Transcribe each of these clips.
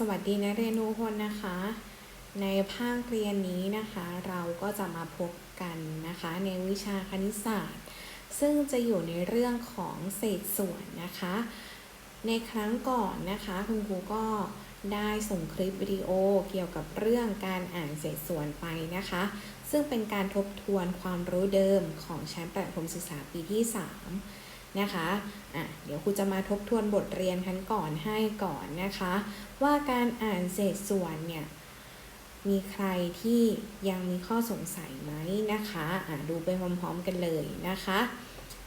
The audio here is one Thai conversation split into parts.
สวัสดีนักเรียนทุกคนนะคะ ในภาคเรียนนี้นะคะ เราก็จะมาพบกันนะคะ ในวิชาคณิตศาสตร์ ซึ่งจะอยู่ในเรื่องของเศษส่วนนะคะ ในครั้งก่อนนะคะ คุณครูก็ได้ส่งคลิปวิดีโอเกี่ยวกับเรื่องการอ่านเศษส่วนไปนะคะ ซึ่งเป็นการทบทวนความรู้เดิมของชั้นประถมศึกษาปีที่ 3 นะคะอะเดี๋ยวครูจะมาทบทวนบทเรียนขั้นก่อนให้ก่อนนะคะ ว่าการอ่านเศษส่วนเนี่ยมีใครที่ยังมีข้อสงสัยไหมนะคะอะดูไปพร้อมๆกันเลยนะคะ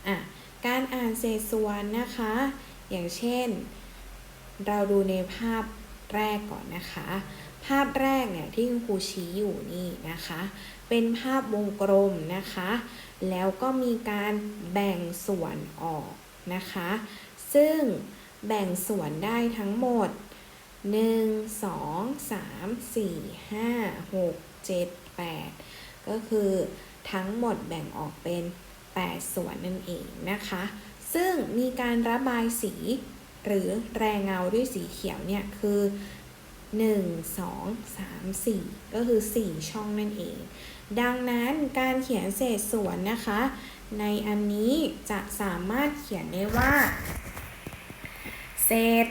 อะการอ่านเศษส่วนนะคะ อย่างเช่น เราดูในภาพแรกก่อนนะคะ ภาพแรกเนี่ยที่คุณครูชี้อยู่นี่นะคะ เป็นภาพวงกลมนะคะ แล้วก็มีการแบ่งส่วนออกนะคะ ซึ่งแบ่งส่วนได้ทั้งหมด 1 2 3 4 5 6 7 8 ก็คือทั้งหมดแบ่งออกเป็น 8 ส่วนนั่นเองนะคะ ซึ่งมีการระบายสีหรือแรงเงาด้วยสีเขียวเนี่ยคือ 1 2 3 4 ก็คือ 4 ช่องนั่นเอง ดังนั้นการเขียนเศษส่วนนะคะ ในอันนี้จะสามารถเขียนได้ว่า เศษ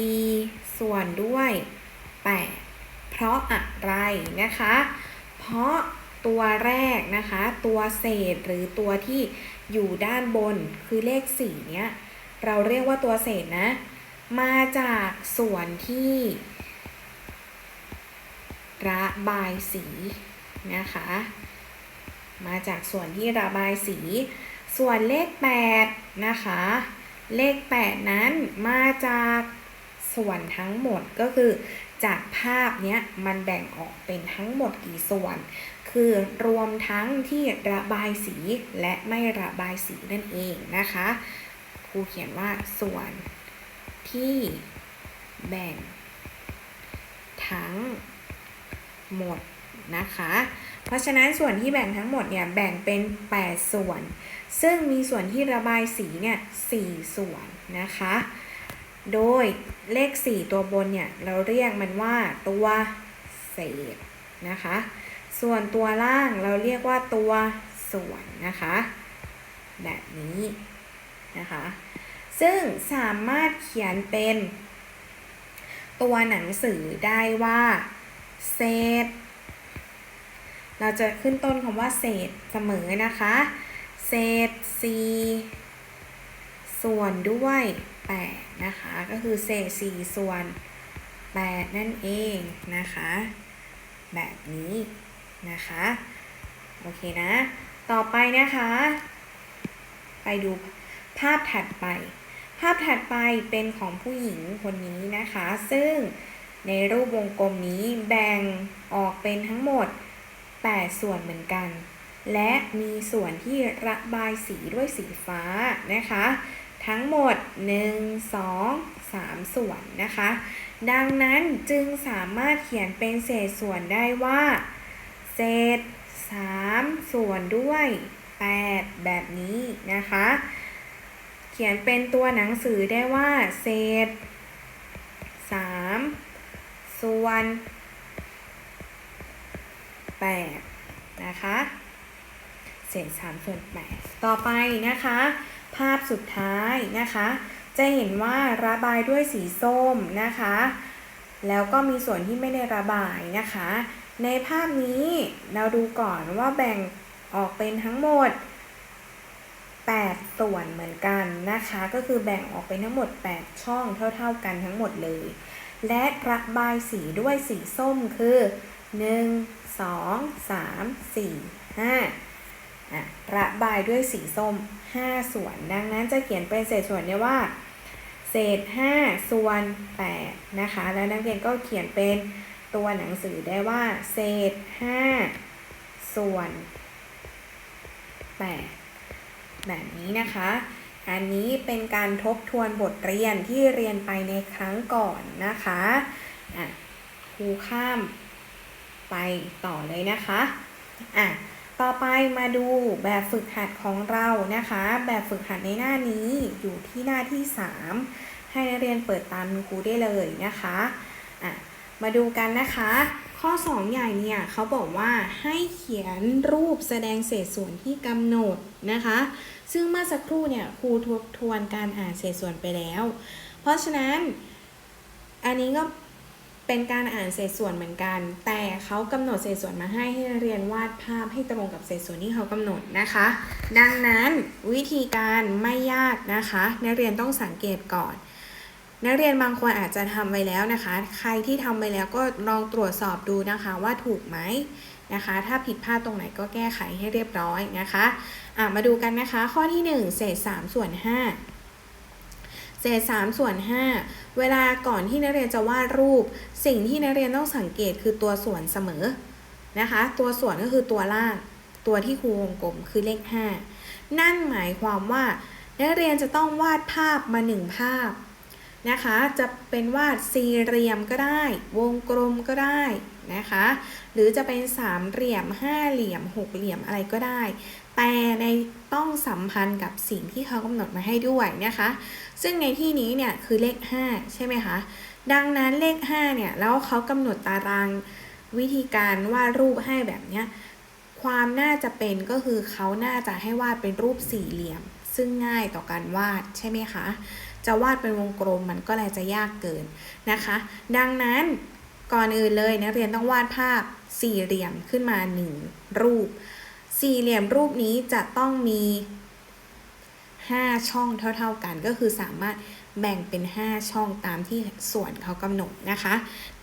4 ส่วนด้วย 8 เพราะอะไรนะคะ เพราะตัวแรกนะคะ ตัวเศษหรือตัวที่อยู่ด้านบนคือเลข 4 เนี้ย เราเรียกว่าตัวเศษนะ มาจากส่วนที่ระบายสี นะคะ มาจากส่วนที่ระบายสี ส่วนเลข 8 นะคะ เลข 8 นั้นมาจากส่วนทั้งหมดก็คือจากภาพเนี้ยมันแบ่งออกเป็นทั้งหมดกี่ส่วน คือรวมทั้งที่ระบายสีและไม่ระบายสีนั่นเองนะคะครูเขียนว่าส่วนที่แบ่งทั้งหมด นะคะ เพราะฉะนั้นส่วนที่แบ่งทั้งหมดเนี่ยแบ่งเป็น 8 ส่วน ซึ่งมีส่วนที่ระบายสีเนี่ย4ส่วนนะคะ โดยเลข 4 ตัวบนเนี่ยเราเรียกมันว่าตัวเศษนะคะ ส่วนตัวล่างเราเรียกว่าตัวส่วนนะคะ แบบนี้นะคะ ซึ่งสามารถเขียนเป็นตัวหนังสือได้ว่าเศษ เราจะขึ้นต้นคำว่าเศษเสมอนะคะ เศษ 4 ส่วนด้วย 8 นะคะ ก็คือเศษ 4 ส่วน 8 นั่นเองนะคะ แบบนี้นะคะ โอเคนะ ต่อไปนะคะ ไปดูภาพถัดไป ภาพถัดไปเป็นของผู้หญิงคนนี้นะคะ ซึ่งในรูปวงกลมนี้แบ่งออกเป็นทั้งหมด 8 ส่วนเหมือนกัน และมีส่วนที่ระบายสีด้วยสีฟ้านะคะ ทั้งหมด 1 2 3 ส่วนนะคะ ดังนั้นจึงสามารถเขียนเป็นเศษส่วนได้ว่า เศษ 3 ส่วนด้วย 8 แบบนี้นะคะ เขียนเป็นตัวหนังสือได้ว่า เศษ 3 ส่วน 8นะคะ เศษ3ส่วน8ต่อไปนะคะ ภาพสุดท้ายนะคะ จะเห็นว่าระบายด้วยสีส้มนะคะ แล้วก็มีส่วนที่ไม่ได้ระบายนะคะ ในภาพนี้เราดูก่อนว่าแบ่งออกเป็นทั้งหมด 8 ส่วนเหมือนกันนะคะ ก็คือแบ่งออกเป็นทั้งหมด 8 ช่องเท่า ๆ กันทั้งหมดเลย และระบายสีด้วยสีส้มคือ 1 2 3 4 5อะระบายด้วยสีส้ม 5 ส่วน ดังนั้นจะเขียนเป็นเศษส่วนได้ว่า เศษ 5 ส่วน8นะคะ แล้วนักเรียนก็เขียนเป็นตัวหนังสือได้ว่า เศษ 5 ส่วน 8 แบบนี้นะคะ อันนี้เป็นการทบทวนบทเรียนที่เรียนไปในครั้งก่อนนะคะอะครูข้าม ไปต่อเลยนะคะอะต่อไปมาดูแบบฝึกหัดของเรานะคะ แบบฝึกหัดในหน้านี้อยู่ที่หน้าที่ 3 ให้นักเรียนเปิดตามคุณครูได้เลยนะคะอะมาดูกันนะคะ ข้อ 2 ใหญ่เนี่ยเขาบอกว่าให้เขียนรูปแสดงเศษส่วนที่กำหนดนะคะ ซึ่งเมื่อสักครู่เนี่ยครูทบทวนการอ่านเศษส่วนไปแล้ว เพราะฉะนั้นอันนี้ก็ เป็นการอ่านเศษส่วนเหมือนกัน แต่เขากำหนดเศษส่วนมาให้ให้นักเรียนวาดภาพให้ตรงกับเศษส่วนที่เขากำหนดนะคะ ดังนั้นวิธีการไม่ยากนะคะนักเรียนต้องสังเกตก่อน นักเรียนบางคนอาจจะทำไว้แล้วนะคะ ใครที่ทำไว้แล้วก็ลองตรวจสอบดูนะคะว่าถูกไหมนะคะ ถ้าผิดพลาดตรงไหนก็แก้ไขให้เรียบร้อยนะคะะมาดูกันนะคะ ข้อที่ 1 เศษ 3 ส่วน 5 เศษ3ส่วน5เวลาก่อนที่นักเรียนจะวาดรูป สิ่งที่นักเรียนต้องสังเกตคือตัวส่วนเสมอนะคะ ตัวส่วนก็คือตัวล่าง ตัวที่ครูวงกลมคือเลข 5 นั่นหมายความว่านักเรียนจะต้องวาดภาพมา 1 ภาพนะคะ จะเป็นวาดสี่เหลี่ยมก็ได้ วงกลมก็ได้นะคะ หรือจะเป็นสามเหลี่ยมห้าเหลี่ยมหกเหลี่ยมอะไรก็ได้ แต่ในต้องสัมพันธ์กับสิ่งที่เขากำหนดมาให้ด้วยนะคะ ซึ่งในที่นี้เนี่ยคือเลข 5 ใช่ไหมคะ ดังนั้นเลข 5 เนี่ย แล้วเขากำหนดตารางวิธีการวาดรูปให้แบบเนี้ย ความน่าจะเป็นก็คือเขาน่าจะให้วาดเป็นรูปสี่เหลี่ยม ซึ่งง่ายต่อการวาดใช่ไหมคะ จะวาดเป็นวงกลมมันก็เลยจะยากเกินนะคะ ดังนั้นก่อนอื่นเลยนักเรียนต้องวาดภาพสี่เหลี่ยมขึ้นมาหนึ่งรูป สี่เหลี่ยมรูปนี้จะต้องมี 5 ช่องเท่า ๆกัน ก็คือสามารถแบ่งเป็น 5 ช่องตามที่ส่วนเขากำหนดนะคะ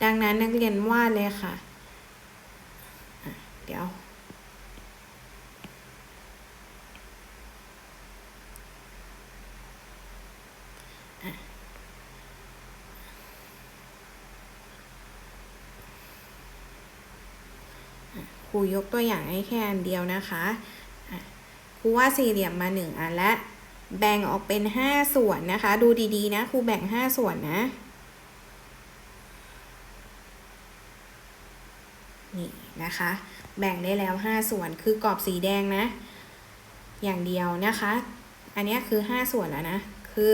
ดังนั้นนักเรียนวาดเลยค่ะอะเดี๋ยว ครูยกตัวอย่างให้แค่อันเดียวนะคะะครูว่าสี่เหลี่ยมมาหนึ่งอันและ แบ่งออกเป็นห้าส่วนนะคะ ดูดีๆนะครูแบ่งห้าส่วนนะนี่นะคะ แบ่งได้แล้วห้าส่วนคือกรอบสีแดงนะ อย่างเดียวนะคะ อันนี้คือห้าส่วนแล้วนะ คือ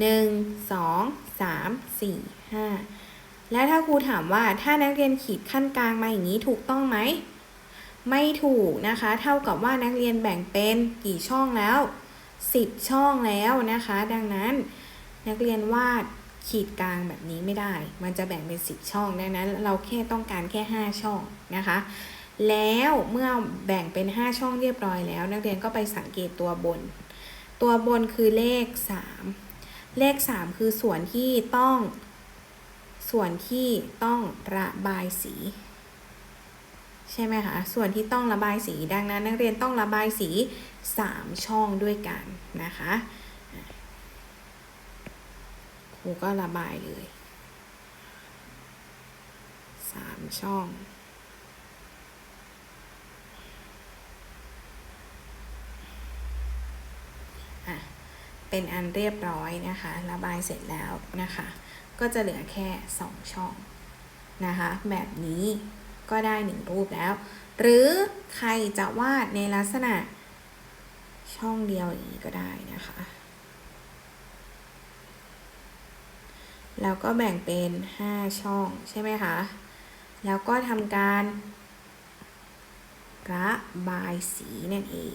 หนึ่งสองสามสี่ห้า แล้วถ้าครูถามว่าถ้านักเรียนขีดขั้นกลางมาอย่างนี้ถูกต้องไหม ไม่ถูกนะคะ เท่ากับว่านักเรียนแบ่งเป็นกี่ช่องแล้ว 10 ช่องแล้วนะคะ ดังนั้นนักเรียนวาดขีดกลางแบบนี้ไม่ได้ มันจะแบ่งเป็น 10 ช่อง ดังนั้นเราแค่ต้องการแค่ 5 ช่องนะคะ แล้วเมื่อแบ่งเป็น 5 ช่องเรียบร้อยแล้ว นักเรียนก็ไปสังเกตตัวบน ตัวบนคือเลข 3 เลข 3 คือส่วนที่ต้อง ส่วนที่ต้องระบายสี ใช่ไหมคะ ส่วนที่ต้องระบายสี ดังนั้น นักเรียนต้องระบายสี 3 ช่องด้วยกันนะคะครูก็ระบายเลย 3 ช่องอะเป็นอันเรียบร้อยนะคะ ระบายเสร็จแล้วนะคะ ก็จะเหลือแค่ 2 ช่องนะคะ แบบนี้ก็ได้ 1 รูปแล้ว หรือใครจะวาดในลักษณะช่องเดียวอย่างนี้ก็ได้นะคะ แล้วก็แบ่งเป็น 5 ช่องใช่ไหมคะ แล้วก็ทำการระบายสีนั่นเอง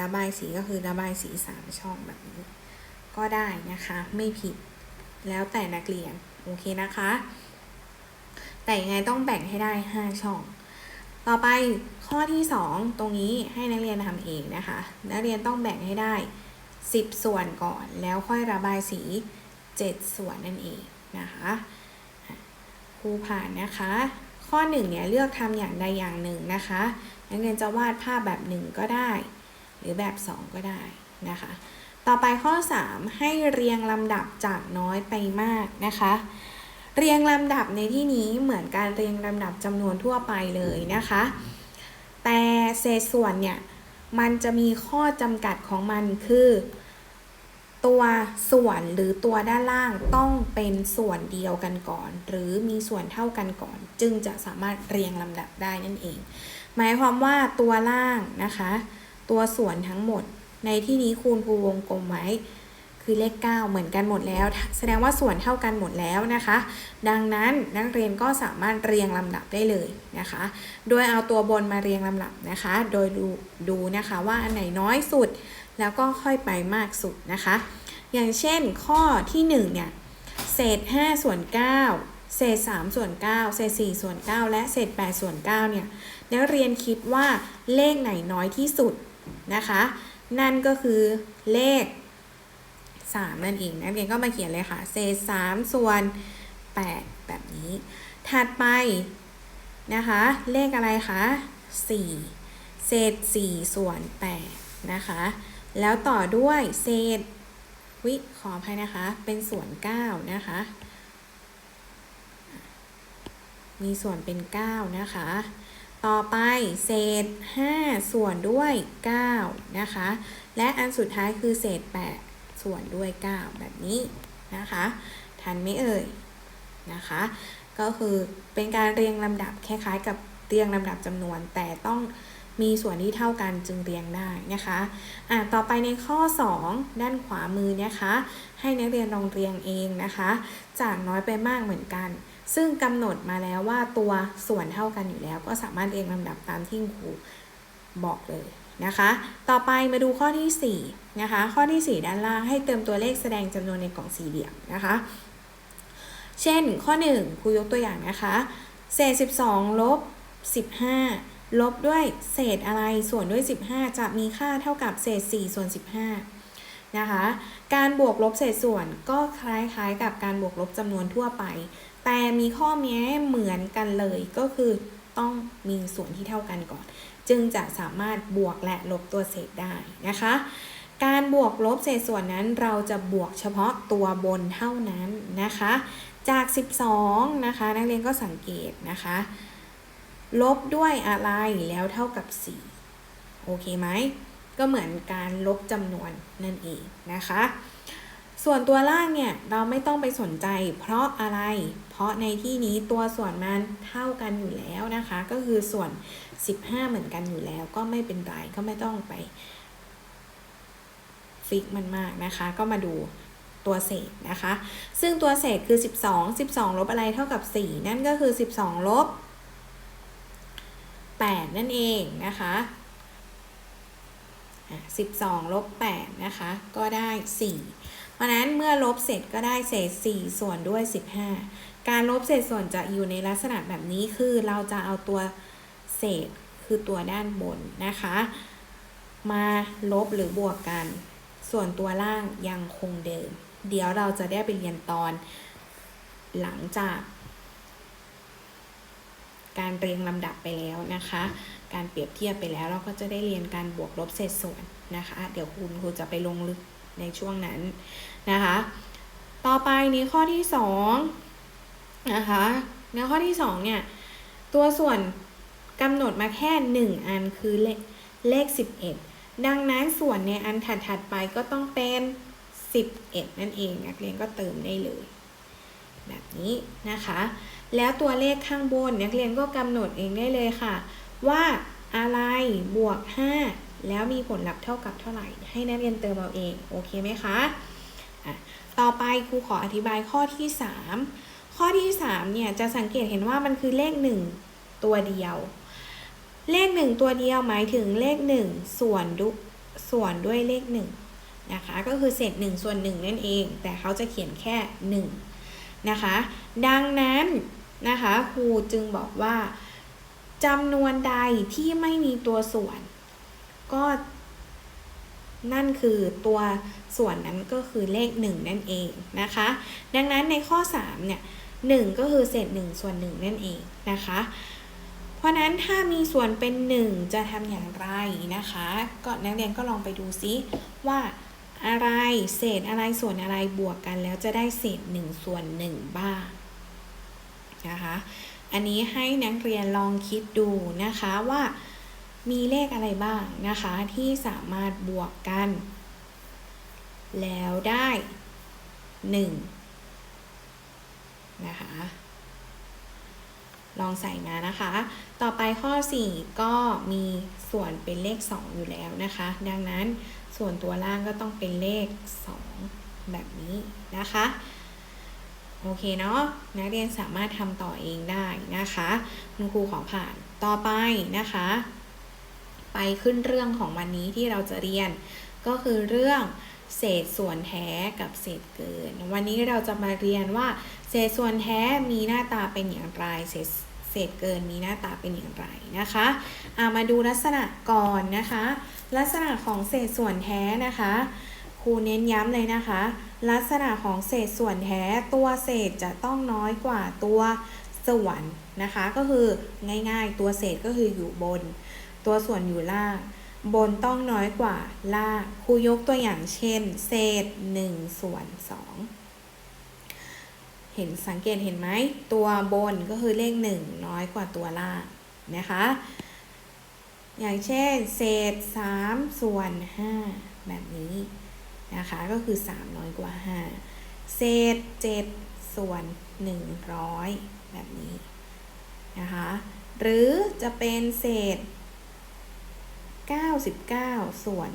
ระบายสีก็คือระบายสี 3 ช่องแบบนี้ ก็ได้นะคะ ไม่ผิดแล้วแต่นักเรียน โอเคนะคะ แต่ยังไงต้องแบ่งให้ได้ 5 ช่อง ต่อไปข้อที่ 2 ตรงนี้ให้นักเรียนทำเองนะคะ นักเรียนต้องแบ่งให้ได้ 10 ส่วนก่อนแล้วค่อยระบายสี 7 ส่วนนั่นเองนะคะครูผ่านนะคะ ข้อ1เนี่ยเลือกทำอย่างใดอย่างหนึ่งนะคะนักเรียนจะวาดภาพแบบ 1 ก็ได้ หรือแบบ 2 ก็ได้นะคะ ต่อไปข้อ 3 ให้เรียงลำดับจากน้อยไปมากนะคะ เรียงลำดับในที่นี้เหมือนการเรียงลำดับจำนวนทั่วไปเลยนะคะ แต่เศษส่วนเนี่ยมันจะมีข้อจำกัดของมันคือ ตัวส่วนหรือตัวด้านล่างต้องเป็นส่วนเดียวกันก่อน หรือมีส่วนเท่ากันก่อน จึงจะสามารถเรียงลำดับได้นั่นเอง หมายความว่าตัวล่างนะคะ ตัวส่วนทั้งหมด ในที่นี้คูณภูวงกลมไว้คือคือเลข 9 เหมือนกันหมดแล้ว แสดงว่าส่วนเท่ากันหมดแล้วนะคะ ดังนั้นนักเรียนก็สามารถเรียงลำดับได้เลยนะคะ โดยเอาตัวบนมาเรียงลำดับนะคะ โดยดูดูนะคะว่าอันไหนน้อยสุด แล้วก็ค่อยไปมากสุดนะคะ อย่างเช่นข้อที่1เนี่ยเศษ 5 ส่วน 9 เศษ 3 ส่วน 9 เศษ 4 ส่วน 9 และเศษ 8 ส่วน 9 เนี่ยนักเรียนคิดว่าเลขไหนน้อยที่สุดนะคะ นั่นก็คือเลข 3 นั่นเองนักเรียนก็มาเขียนเลยค่ะ เศษ 3 ส่วน 8 แบบนี้ ถัดไปนะคะ เลขอะไรคะ4 เศษ 4 ส่วน 8 นะคะ แล้วต่อด้วยเศษวิขออภัยนะคะ เป็นส่วน 9 นะคะ มีส่วนเป็น 9 นะคะ ต่อไปเศษ 5 ส่วนด้วย 9 นะคะ และอันสุดท้ายคือเศษ 8 ส่วนด้วย 9 แบบนี้นะคะ ทันไหมเอ่ยนะคะ ก็คือเป็นการเรียงลำดับคล้ายๆ กับเรียงลำดับจำนวนแต่ต้องมีส่วนที่เท่ากันจึงเรียงได้นะคะอะต่อไปในข้อ 2 ด้านขวามือนะคะ ให้นักเรียนลองเรียงเองนะคะ จากน้อยไปมากเหมือนกัน ซึ่งกำหนดมาแล้วว่าตัวส่วนเท่ากันอยู่แล้ว ก็สามารถเรียงลำดับตามที่ครูบอกเลยนะคะ ต่อไปมาดูข้อที่4นะคะ ข้อที่ 4 ด้านล่างให้เติมตัวเลขแสดงจำนวนในกล่องสี่เหลี่ยมนะคะ เช่นข้อ 1 ครูยกตัวอย่างนะคะเศษ 12ลบ15 ลบด้วยเศษอะไรส่วนด้วย 15 จะมีค่าเท่ากับเศษ 4 ส่วน 15นะคะ การบวกลบเศษส่วนก็คล้ายๆกับการบวกลบจำนวนทั่วไป แต่มีข้อแม้เหมือนกันเลยก็คือต้องมีส่วนที่เท่ากันก่อน จึงจะสามารถบวกและลบตัวเศษได้นะคะ การบวกลบเศษส่วนนั้นเราจะบวกเฉพาะตัวบนเท่านั้นนะคะ จาก 12 นะคะ นักเรียนก็สังเกตนะคะ ลบด้วยอะไรแล้วเท่ากับ 4 โอเคไหมก็เหมือนการลบจำนวนนั่นเองนะคะ ส่วนตัวล่างเนี่ยเราไม่ต้องไปสนใจ เพราะอะไร เพราะในที่นี้ตัวส่วนมันเท่ากันอยู่แล้วนะคะ ก็คือส่วน 15 เหมือนกันอยู่แล้ว ก็ไม่เป็นไรก็ไม่ต้องไปฟิกมันมากนะคะ ก็มาดูตัวเศษนะคะ ซึ่งตัวเศษคือ 12 12 ลบอะไรเท่ากับ 4 นั่นก็คือ 12 ลบ 8 นั่นเองนะคะ12 ลบ 8 นะคะ ก็ได้ 4 ราะนั้นเมื่อลบเสร็จก็ได้เศษ 4 ส่วนด้วย 15 การลบเศษส่วนจะอยู่ในลักษณะแบบนี้คือเราจะเอาตัวเศษคือตัวด้านบนนะคะ มาลบหรือบวกกัน ส่วนตัวล่างยังคงเดิม เดี๋ยวเราจะได้ไปเรียนตอนหลังจาก การเรียงลำดับไปแล้วนะคะ การเปรียบเทียบไปแล้วเราก็จะได้เรียนการบวกลบเศษส่วนนะคะ เดี๋ยวคุณครูจะไปลงลึก ในช่วงนั้นนะคะ ต่อไปในข้อที่สองนะคะในข้อที่สองเนี่ยตัวส่วนกำหนดมาแค่หนึ่งอันคือเลขเลขสิบเอ็ดดังนั้นส่วนในอันถัดๆไปก็ต้องเป็นสิบเอ็ดนั่นเองนักเรียนก็เติมได้เลย แบบนี้นะคะ แล้วตัวเลขข้างบนนักเรียนก็กำหนดเองได้เลยค่ะ ว่าอะไรบวก 5 แล้วมีผลลัพธ์เท่ากับเท่าไหร่ ให้นักเรียนเติมเอาเอง โอเคไหมคะะต่อไปครูขออธิบายข้อที่ 3 ข้อที่ 3 เนี่ย จะสังเกตเห็นว่ามันคือเลข 1 ตัวเดียว เลข 1 ตัวเดียวหมายถึงเลข 1 ส่วนดุส่วนด้วยเลข 1 นะคะ ก็คือเศษ1ส่วน 1 นั่นเอง แต่เขาจะเขียนแค่ 1 นะคะ ดังนั้นนะคะครูจึงบอกว่าจำนวนใดที่ไม่มีตัวส่วน ก็นั่นคือตัวส่วนนั้นก็คือเลข 1 นั่นเองนะคะ ดังนั้นในข้อ 3 เนี่ย1ก็คือเศษ1ส่วน 1 นั่นเองนะคะ เพราะนั้นถ้ามีส่วนเป็น 1 จะทำอย่างไรนะคะ ก็นักเรียนก็ลองไปดูซิว่าอะไรเศษอะไรส่วนอะไรบวกกันแล้วจะได้เศษ 1 ส่วน 1 บ้างนะคะ อันนี้ให้นักเรียนลองคิดดูนะคะว่า มีเลขอะไรบ้างนะคะที่สามารถบวกกัน แล้วได้ 1 นะคะ ลองใส่มานะคะ ต่อไปข้อ 4 ก็มีส่วนเป็นเลข 2 อยู่แล้วนะคะ ดังนั้นส่วนตัวล่างก็ต้องเป็นเลข 2 แบบนี้นะคะโอเคเนาะนักเรียนสามารถทำต่อเองได้นะคะ คุณครูขอผ่านต่อไปนะคะ ไปขึ้นเรื่องของวันนี้ที่เราจะเรียน ก็คือเรื่องเศษส่วนแท้กับเศษเกิน วันนี้เราจะมาเรียนว่า เศษส่วนแท้มีหน้าตาเป็นอย่างไร เศษเศษเกินมีหน้าตาเป็นอย่างไรนะคะามาดูลักษณะก่อนนะคะ ลักษณะของเศษส่วนแท้นะคะครูเน้นย้ำเลยนะคะ ลักษณะของเศษส่วนแท้ตัวเศษจะต้องน้อยกว่าตัวส่วนนะคะ ก็คือง่ายๆ ตัวเศษก็คืออยู่บน ตัวส่วนอยู่ล่าง บนต้องน้อยกว่าล่างครูยกตัวอย่างเช่น เศษ 1 ส่วน 2 เห็นสังเกตเห็นไหม ตัวบนก็คือเลข 1 น้อยกว่าตัวล่างนะคะ อย่างเช่น เศษ 3 ส่วน 5 แบบนี้นะคะ ก็คือ 3 น้อยกว่า 5 เศษ 7 ส่วน 100 แบบนี้นะคะ หรือจะเป็นเศษ 99 ส่วน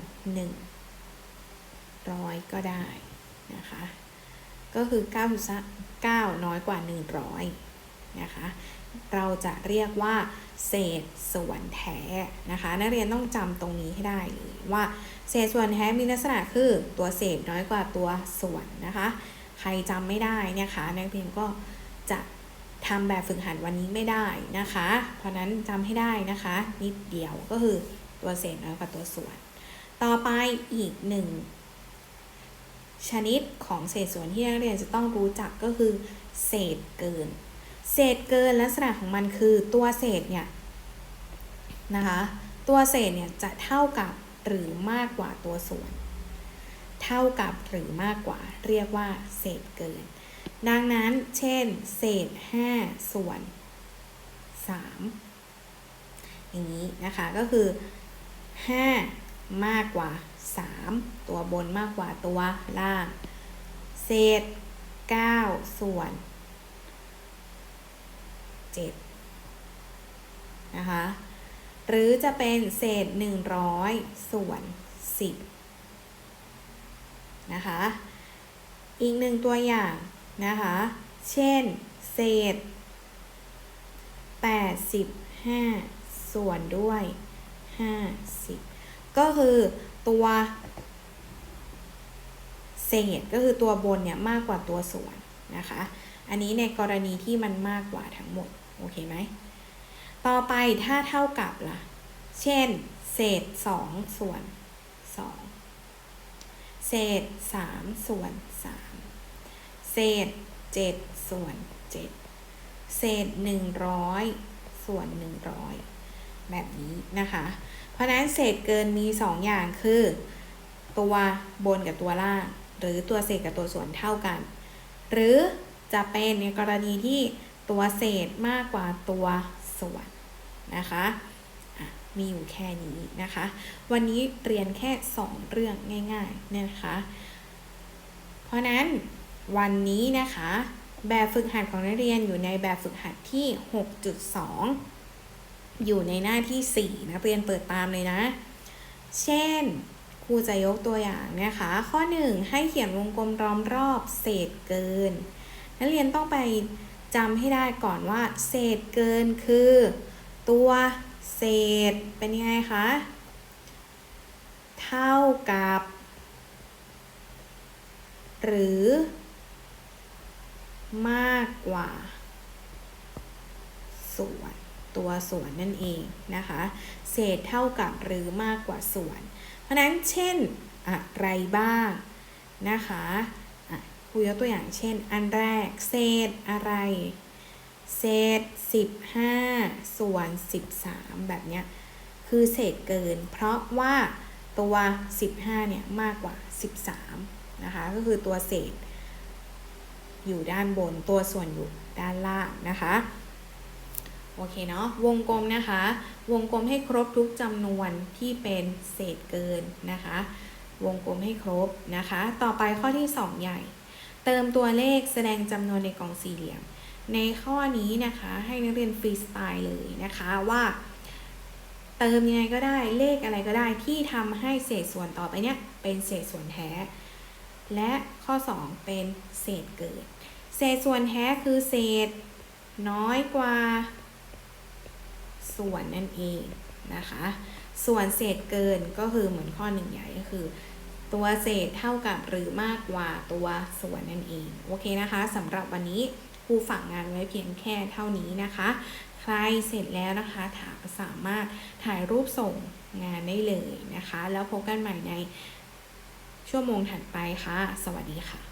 100 ก็ได้นะคะ ก็คือ 99 น้อยกว่า 100 นะคะ เราจะเรียกว่าเศษส่วนแท้นะคะ นักเรียนต้องจำตรงนี้ให้ได้เลยว่าเศษส่วนแท้มีลักษณะคือตัวเศษน้อยกว่าตัวส่วนนะคะ ใครจำไม่ได้นะคะ นักเรียนก็จะทำแบบฝึกหัดวันนี้ไม่ได้นะคะ เพราะนั้นจำให้ได้นะคะ นิดเดียวก็คือ ตัวเศษน้อยกว่าตัวส่วน ต่อไปอีกหนึ่งชนิดของเศษส่วนที่นักเรียนจะต้องรู้จักก็คือ เศษเกิน เศษเกินลักษณะของมันคือตัวเศษเนี่ยนะคะตัวเศษเนี่ยจะเท่ากับหรือมากกว่าตัวส่วน เท่ากับหรือมากกว่า เรียกว่า เศษเกิน ดังนั้น เช่น เศษ 5 ส่วน 3 อย่างนี้นะคะก็คือ 5 มากกว่า 3 ตัวบนมากกว่าตัวล่าง เศษ 9 ส่วน 7 นะคะ หรือจะเป็นเศษ 100 ส่วน 10 นะคะ อีกหนึ่งตัวอย่างนะคะ เช่น เศษ 85 ส่วนด้วย 50 ก็คือตัวเศษก็คือตัวบนเนี่ยมากกว่าตัวส่วนนะคะ อันนี้ในกรณีที่มันมากกว่าทั้งหมด โอเคไหม ต่อไปถ้าเท่ากับล่ะ เช่น เศษ 2 ส่วน 2 เศษ 3 ส่วน 3 เศษ 7 ส่วน 7 เศษ 100 ส่วน 100 แบบนี้นะคะ เพราะนั้นเศษเกินมี 2 อย่างคือ ตัวบนกับตัวล่าง หรือตัวเศษกับตัวส่วนเท่ากัน หรือจะเป็นในกรณีที่ตัวเศษมากกว่าตัวส่วนนะคะมีอยู่แค่นี้นะคะ วันนี้เรียนแค่ 2 เรื่องง่ายๆนะคะ เพราะนั้นวันนี้นะคะ แบบฝึกหัดของนักเรียนอยู่ในแบบฝึกหัดที่ 6.2 อยู่ในหน้าที่ 4นักเรียนเปิดตามเลยนะ เช่นครูจะยกตัวอย่างนะคะ ข้อ 1 ให้เขียนวงกลมล้อมรอบเศษเกิน นักเรียนต้องไปจำให้ได้ก่อนว่า เศษเกินคือ ตัวเศษเป็นยังไงคะ เท่ากับ หรือ มากกว่า ส่วน ตัวส่วนนั่นเองนะคะ เศษเท่ากับหรือมากกว่าส่วน เพราะนั้นเช่นอะไรบ้างนะคะคุยยกตัวอย่างเช่น อันแรกเศษอะไร เศษ 15 ส่วน 13 แบบเนี้ยคือเศษเกิน เพราะว่าตัว 15 เนี่ยมากกว่า 13 นะคะ ก็คือตัวเศษอยู่ด้านบนตัวส่วนอยู่ด้านล่างนะคะ โอเคเนาะวงกลมนะคะ วงกลมให้ครบทุกจำนวนที่เป็นเศษเกินนะคะ วงกลมให้ครบนะคะ ต่อไปข้อที่ 2 ใหญ่ เติมตัวเลขแสดงจำนวนในกล่องสี่เหลี่ยม ในข้อนี้นะคะให้นักเรียนฟรีสไตล์เลยนะคะว่า เติมยังไงก็ได้เลขอะไรก็ได้ที่ทำให้เศษส่วนต่อไปเนี้ยเป็นเศษส่วนแท้ และข้อ 2 เป็นเศษเกิด เศษส่วนแท้คือเศษน้อยกว่า ส่วนนั่นเองนะคะ ส่วนเศษเกินก็คือเหมือนข้อหนึ่งใหญ่ก็คือ ตัวเศษเท่ากับหรือมากกว่าตัวส่วนนั่นเอง โอเคนะคะสำหรับวันนี้ครูฝากงานไว้เพียงแค่เท่านี้นะคะ ใครเสร็จแล้วนะคะถามสามารถถ่ายรูปส่งงานได้เลยนะคะ แล้วพบกันใหม่ในชั่วโมงถัดไปค่ะ สวัสดีค่ะ